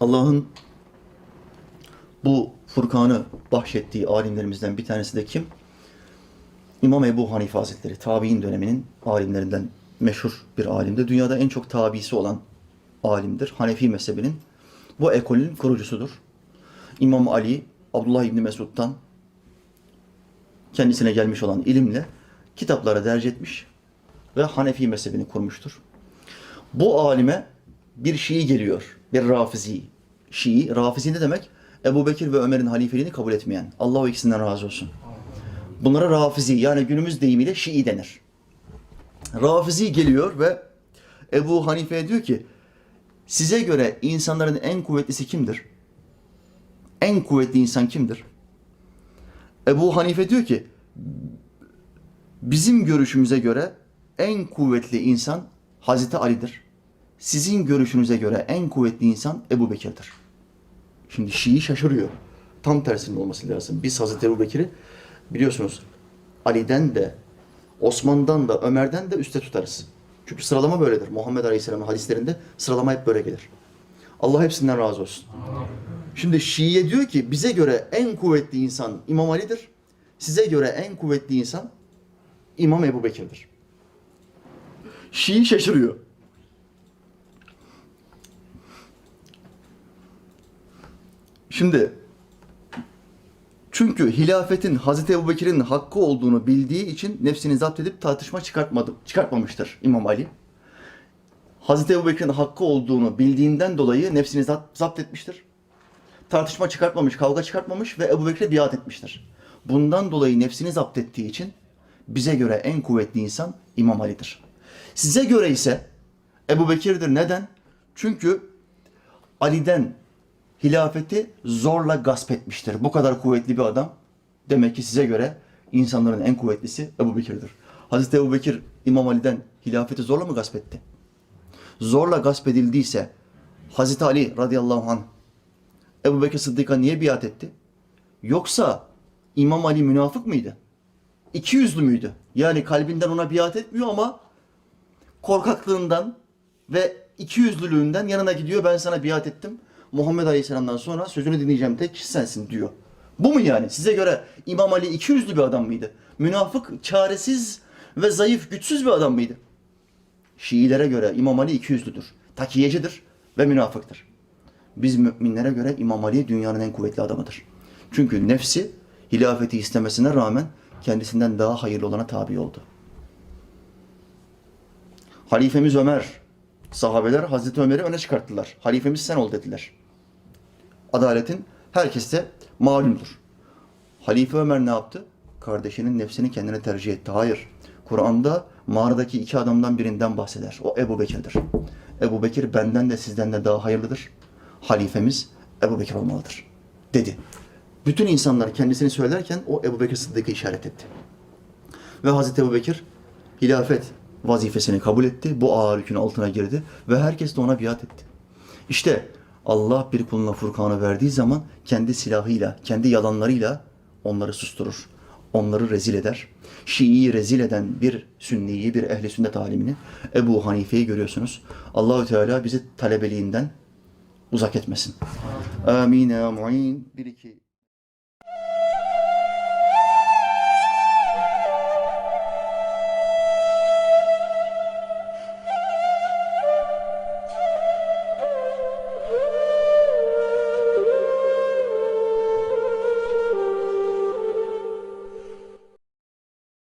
Allah'ın bu Furkan'ı bahşettiği alimlerimizden bir tanesi de kim? İmam Ebu Hanife Hazretleri, tabi'in döneminin alimlerinden meşhur bir alimdir. Dünyada en çok tabisi olan alimdir. Hanefi mezhebinin bu ekolün kurucusudur. İmam Ali, Abdullah İbni Mesud'dan kendisine gelmiş olan ilimle kitaplara derc etmiş ve Hanefi mezhebini kurmuştur. Bu alime bir Şii geliyor, bir Rafizi. Şii, Rafizi ne demek? Ebu Bekir ve Ömer'in halifeliğini kabul etmeyen. Allah o ikisinden razı olsun. Bunlara Rafizi yani günümüz deyimiyle Şii denir. Rafizi geliyor ve Ebu Hanife'ye diyor ki size göre insanların en kuvvetlisi kimdir? En kuvvetli insan kimdir? Ebu Hanife diyor ki bizim görüşümüze göre en kuvvetli insan Hazreti Ali'dir. Sizin görüşünüze göre en kuvvetli insan Ebu Bekir'dir. Şimdi Şii şaşırıyor. Tam tersinin olması lazım. Biz Hazreti Ebu Bekir'i biliyorsunuz Ali'den de Osman'dan da Ömer'den de üste tutarız. Çünkü sıralama böyledir. Muhammed Aleyhisselam'ın hadislerinde sıralama hep böyle gelir. Allah hepsinden razı olsun. Şimdi Şii'ye diyor ki bize göre en kuvvetli insan İmam Ali'dir. Size göre en kuvvetli insan İmam Ebu Bekir'dir. Şii şaşırıyor. Şimdi çünkü hilafetin Hazreti Ebu Bekir'in hakkı olduğunu bildiği için nefsini zapt edip tartışma çıkartmadı, çıkartmamıştır İmam Ali. Hazreti Ebu Bekir'in hakkı olduğunu bildiğinden dolayı nefsini zapt, etmiştir. Tartışma çıkartmamış, kavga çıkartmamış ve Ebu Bekir'e biat etmiştir. Bundan dolayı nefsini zapt ettiği için bize göre en kuvvetli insan İmam Ali'dir. Size göre ise Ebu Bekir'dir. Neden? Çünkü Ali'den hilafeti zorla gasp etmiştir. Bu kadar kuvvetli bir adam. Demek ki size göre insanların en kuvvetlisi Ebu Bekir'dir. Hazreti Ebu Bekir İmam Ali'den hilafeti zorla mı gasp etti? Zorla gasp edildiyse Hazreti Ali radıyallahu anh Ebu Bekir Sıddık'a niye biat etti? Yoksa İmam Ali münafık mıydı? İki yüzlü müydü? Yani kalbinden ona biat etmiyor ama korkaklığından ve iki yüzlülüğünden yanına gidiyor. Ben sana biat ettim. Muhammed Aleyhisselam'dan sonra sözünü dinleyeceğim tek kişi sensin diyor. Bu mu yani? Size göre İmam Ali iki yüzlü bir adam mıydı? Münafık, çaresiz ve zayıf, güçsüz bir adam mıydı? Şiilere göre İmam Ali iki yüzlüdür. Takiyecidir ve münafıktır. Biz müminlere göre İmam Ali dünyanın en kuvvetli adamıdır. Çünkü nefsi hilafeti istemesine rağmen kendisinden daha hayırlı olana tabi oldu. Halifemiz Ömer, sahabeler Hazreti Ömer'i öne çıkarttılar. Halifemiz sen ol dediler. Adaletin herkeste malumdur. Halife Ömer ne yaptı? Kardeşinin nefsini kendine tercih etti. Hayır. Kur'an'da mağaradaki iki adamdan birinden bahseder. O Ebu Bekir'dir. Ebu Bekir benden de sizden de daha hayırlıdır. Halifemiz Ebu Bekir olmalıdır. Dedi. Bütün insanlar kendisini söylerken o Ebu Bekir Sıddık'ı işaret etti. Ve Hazreti Ebu Bekir hilafet vazifesini kabul etti. Bu ağır yükün altına girdi ve herkes de ona biat etti. İşte Allah bir kuluna Furkan'ı verdiği zaman kendi silahıyla, kendi yalanlarıyla onları susturur. Onları rezil eder. Şii'yi rezil eden bir sünniyi, bir ehli sünnet alimini Ebu Hanife'yi görüyorsunuz. Allahü Teala bizi talebeliğinden uzak etmesin. Amin. mu'in. Bir iki